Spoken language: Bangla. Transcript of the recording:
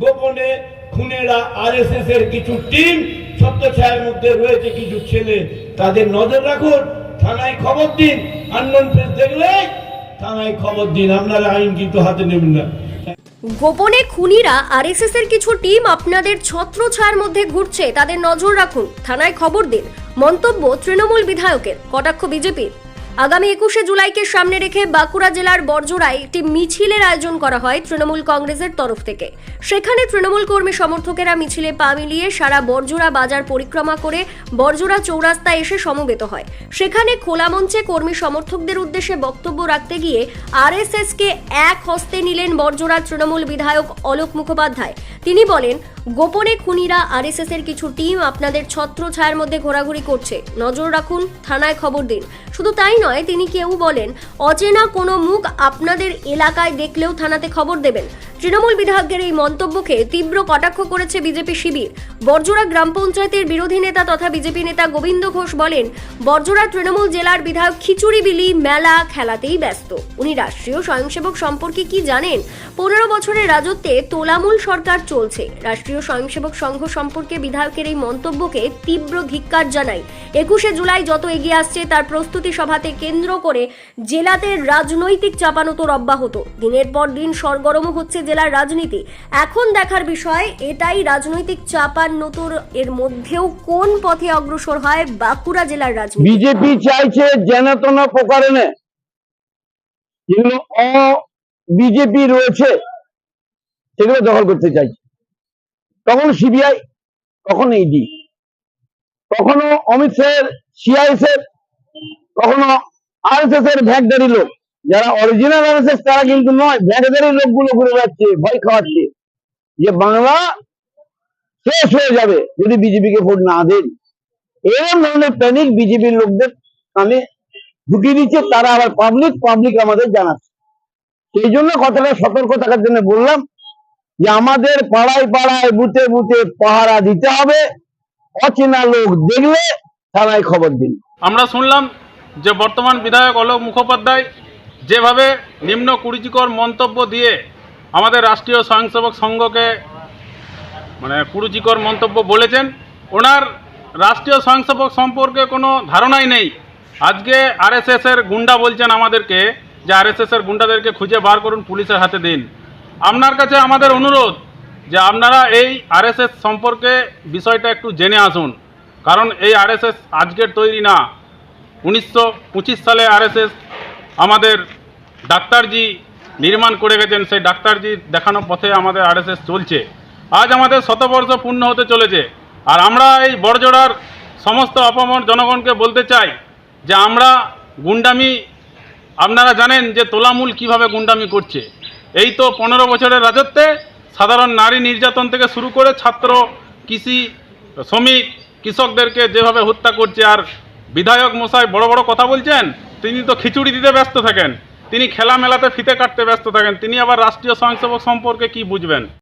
গোপনে খুনেরা আরএসএস এর কিছু টিম ছত্রছায়ার মধ্যে রয়েছে কিছু ছেলে। তাদের নজর রাখুন, থানায় খবর দিন। আননোন প্রেস দেখলে থানায় খবর দিন। আপনারা আইন কিন্তু হাতে নেবেন না। গোপনে খুনিরা আরএসএস এর কিছু টিম আপনাদের ছত্র ছত্রছায়ার মধ্যে ঘুরছে। তাদের নজর রাখুন, থানায় খবর দিন। মন্তব্য তৃণমূল বিধায়কের, কটাক্ষ বিজেপির। আগামী একুশে জুলাইকে সামনে রেখে বাঁকুড়া জেলার বর্জরায় একটি মিছিলের আয়োজন করা হয় তৃণমূল কংগ্রেসের তরফ থেকে। সেখানে তৃণমূল কর্মী সমর্থকেরা মিছিলে পা মিলিয়ে সারা বর্জরা বাজার পরিক্রমা করে বর্জরা চৌরাস্তায় এসে সমবেত হয়। সেখানে খোলা মঞ্চে কর্মী সমর্থকদের উদ্দেশ্যে বক্তব্য রাখতে গিয়ে আরএসএস কে এক হস্তে নিলেন বর্জরার তৃণমূল বিধায়ক অলোক মুখোপাধ্যায়। তিনি বলেন, গোপনে খুনিরা আরএসএস এর কিছু টিম আপনাদের ছত্র ছায়ার মধ্যে ঘোরাঘুরি করছে। নজর রাখুন, থানায় খবর দিন। শুধু তাই নয়, তিনি কেউ বলেন, অচেনা কোনো মুখ আপনাদের এলাকায় দেখলেও থানাতে খবর দেবেন। তৃণমূল বিধায়কের এই মন্তব্যকে তীব্র কটাক্ষ করেছে বিজেপি শিবির। বর্জরা গ্রাম পঞ্চায়েতের বিরোধী নেতা তথা বিজেপি নেতা গোবিন্দ ঘোষ বলেন বর্জরা তৃণমূল জেলার বিধায়ক খিচুড়ি বিলি মেলা খেলাতেই ব্যস্ত। উনি রাষ্ট্রীয় স্বয়ংসেবক সম্পর্কে কি জানেন? পনেরো বছরের রাজত্বে তোলামূল সরকার চলছে। রাষ্ট্রীয় স্বয়ংসেবক সংঘ সম্পর্কে বিধায়কের এই মন্তব্যকে তীব্র ধিক্কার জানাই। একুশে জুলাই যত এগিয়ে আসছে, তার প্রস্তুতি সভাতে কেন্দ্র করে জেলাতে রাজনৈতিক চাপানোতর অব্যাহত। দিনের পর দিন সরগরম হচ্ছে জেলার রাজনীতি। এখন দেখার বিষয়, এটাই রাজনৈতিক চাপানোতর এর মধ্যেও কোন পথে অগ্রসর হয় বাঁকুড়া জেলার রাজনীতি? বিজেপি চাইছে যেন প্রকারণে। অ বিজেপি রয়েছে, সেগুলো দখল করতে চাইছে। তখন সিবিআই কখনো ইডি কখনো অমিত শাহের সিআইএস এর কখনো আরএসএস এর ভ্যাগদারি লোক। যারা অরিজিনাল আরএসএস তারা কিন্তু নয় ভ্যাগদারি লোকগুলো ঘুরে যাচ্ছে ভয় খাওয়াচ্ছে। যে বাংলা শেষ হয়ে যাবে যদি বিজেপিকে ভোট না দেন। এরকম ধরনের প্যানিক বিজেপির লোকদের কানে ঢুকিয়ে দিচ্ছে, তারা আবার পাবলিক পাবলিক আমাদের জানাচ্ছে। সেই জন্য কথাটা সতর্ক থাকার জন্য বললাম যে আমাদের পাড়ায় পাড়ায় বুথে বুথে পাহারা দিতে হবে, অচেনা লোক দেখলে থানায় খবর দিন। আমরা শুনলাম যে বর্তমান বিধায়ক অলোক মুখোপাধ্যায় যেভাবে নিম্ন কুরুচিকর মন্তব্য দিয়ে আমাদের রাষ্ট্রীয় স্বয়ংসেবক সংঘকে মানে কুরুচিকর মন্তব্য বলেছেন, ওনার রাষ্ট্রীয় স্বয়ংসেবক সম্পর্কে কোনো ধারণাই নেই। আজকে আরএসএস এর গুন্ডা বলছেন আমাদেরকে যে আরএসএস এর গুন্ডাদেরকে খুঁজে বার করুন পুলিশের হাতে দিন। আপনার কাছে আমাদের অনুরোধ যে আপনারা এই আরএসএস সম্পর্কে বিষয়টা একটু জেনে আসুন। কারণ এই আরএসএস আজকের তৈরি না। উনিশশো পঁচিশ সালে আরএসএস আমাদের ডাক্তারজি নির্মাণ করে গেছেন, সেই ডাক্তারজি দেখানো পথে আমাদের আরএসএস চলছে। আজ আমাদের শতবর্ষ পূর্ণ হতে চলেছে। আর আমরা এই বড়জোড়ার সমস্ত অপমর জনগণকে বলতে চাই যে আমরা গুন্ডামি, আপনারা জানেন যে তোলামূল কীভাবে গুন্ডামি করছে। এই তো পনেরো বছরের রাজত্বে সাধারণ নারী নির্যাতন থেকে শুরু করে ছাত্র, কৃষি, শ্রমিক, কৃষকদেরকে যেভাবে হত্যা করছে, আর বিধায়ক মশাই বড় বড় কথা বলছেন, তিনি তো খিচুড়ি দিতে ব্যস্ত থাকেন। তিনি খেলা মেলাতে ফিতে কাটতে ব্যস্ত থাকেন। তিনি আবার রাষ্ট্রীয় স্বয়ংসেবক সম্পর্কে কি বুঝবেন?